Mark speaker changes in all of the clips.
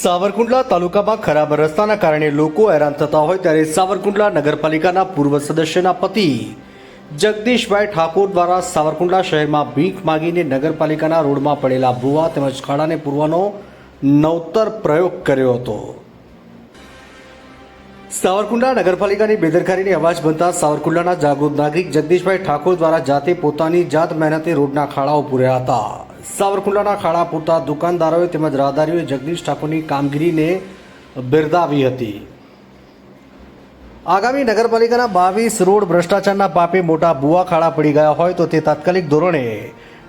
Speaker 1: સાવરકુંડલા તાલુકામાં ખરાબ રસ્તાના કારણે લોકો હેરાન થતા હોય ત્યારે સાવરકુંડલા નગરપાલિકાના પૂર્વ સદસ્યના પતિ જગદીશભાઈ ઠાકોર દ્વારા સાવરકુંડલા શહેરમાં ભીખ માગીને નગરપાલિકાના રોડમાં પડેલા ભૂવા તેમજ ખાડાને પૂરવાનો નવતર પ્રયોગ કર્યો હતો. સાવરકુંડલા નગરપાલિકાની બેદરકારીની અવાજ બનતા સાવરકુંડલાના જાગૃત નાગરિક જગદીશભાઈ ઠાકોર દ્વારા જાતે પોતાની જાત મહેનતે રોડના ખાડાઓ પૂર્યા હતા. સાવરકુંડલાના ખાડા પૂરતા દુકાનદારોએ તેમજ રાહદારીઓએ જગદીશ ઠાકોરની કામગીરીને બિરદાવી હતી. આગામી નગરપાલિકાના બાવીસ રોડ ભ્રષ્ટાચારના પાપે મોટા ભૂવા ખાડા પડી ગયા હોય તો તે તાત્કાલિક ધોરણે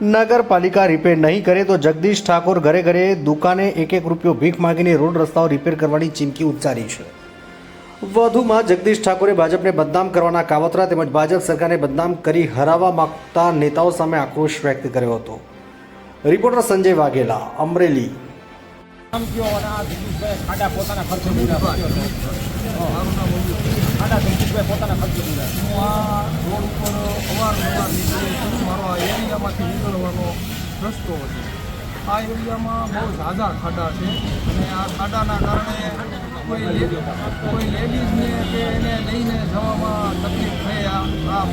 Speaker 1: નગરપાલિકા રિપેર નહીં કરે તો જગદીશ ઠાકોર ઘરે ઘરે દુકાને એક એક રૂપિયો ભીખ માગીને રોડ રસ્તાઓ રિપેર કરવાની ચીમકી ઉચ્ચારી છે. વધુમાં જગદીશ ઠાકોરે ભાજપને બદનામ કરવાના કાવતરા તેમજ ભાજપ સરકારને બદનામ કરી હરાવવા માંગતા નેતાઓ સામે આક્રોશ વ્યક્ત કર્યો હતો. રિપોર્ટર સંજય વાઘેલા અમરેલી.
Speaker 2: રસ્તો છે. આ એરિયામાં બહુ ઝાઝા ખાડા છે અને આ ખાડાના કારણે કોઈ કોઈ લેડીઝને કે એને લઈને જવામાં તકલીફ થઈ આ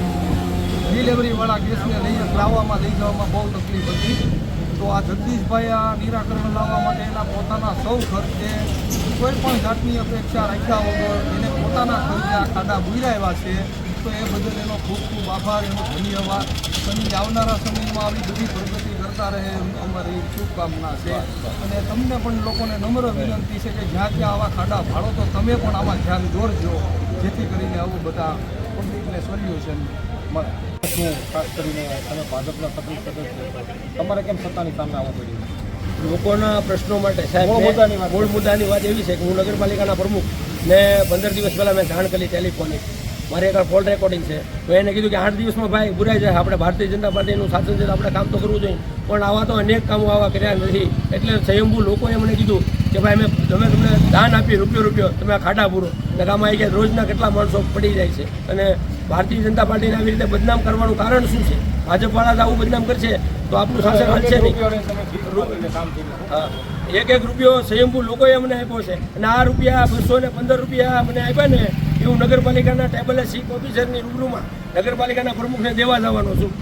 Speaker 2: ડિલિવરીવાળા ગેસને લઈને લાવવામાં, લઈ જવામાં બહુ તકલીફ હતી. તો આ જગદીશભાઈ આ નિરાકરણ લાવવા માટે એના પોતાના સૌ ખર્ચે કોઈ પણ જાતની અપેક્ષા રાખ્યા વગર એને પોતાના ખર્ચે આ ખાડા બુરાવ્યા છે. તો એ બદલ એનો ખૂબ ખૂબ આભાર, એનો ધન્યવાદ. અને આવનારા સમયમાં આવી બધી પ્રગતિ કરતા રહે એમ અમારી શુભકામના છે. અને તમને પણ લોકોને નમ્ર વિનંતી છે કે જ્યાં ત્યાં આવા ખાડા ભાડો તો તમે પણ આમાં ધ્યાન દોરજો જેથી કરીને આવું બધા પબ્લિકને સોલ્યુશન મળે.
Speaker 3: શું ખાસ કરીને તમે ભાજપના તકલીફ સદસ્ય? તમારે કેમ સત્તાની સામે આવવું પડ્યું?
Speaker 4: લોકોના પ્રશ્નો માટે સાહેબ
Speaker 3: મુદ્દાની વાત.
Speaker 4: મૂળ મુદ્દાની વાત એવી છે કે હું નગરપાલિકાના પ્રમુખ ને પંદર દિવસ પહેલાં મેં જાણ કરી ટેલિફોનિક. મારી એક કોલ રેકોર્ડિંગ છે. તો એને કીધું કે આઠ દિવસમાં ભાઈ બુરાઈ જાય. આપણે ભારતીય જનતા પાર્ટીનું શાસન છે તો આપણે કામ તો કરવું જોઈએ. પણ આવા તો અનેક કામો આવા કર્યા નથી. એટલે સ્વયંભૂ લોકોએ મને કીધું કે ભાઈ મેં તમે તમને દાન આપી રૂપિયો રૂપિયો તમે આ ખાડા પૂરો. એટલે આવી ગયા રોજના કેટલા માણસો પડી જાય છે. અને ભારતીય જનતા પાર્ટીને આવી રીતે બદનામ કરવાનું કારણ શું છે? ભાજપવાળા જ આવું બદનામ કરશે તો આપણું શાસન હલશે નહીં. એક એક રૂપિયો સ્વયંભૂ લોકોએ અમને આપ્યો છે. અને આ રૂપિયા બસો ને પંદર રૂપિયા મને આપ્યા ને એ હું નગરપાલિકાના ટેબલે ચીફ ઓફિસરની રૂબરૂમાં નગરપાલિકાના પ્રમુખને દેવા જવાનો છું.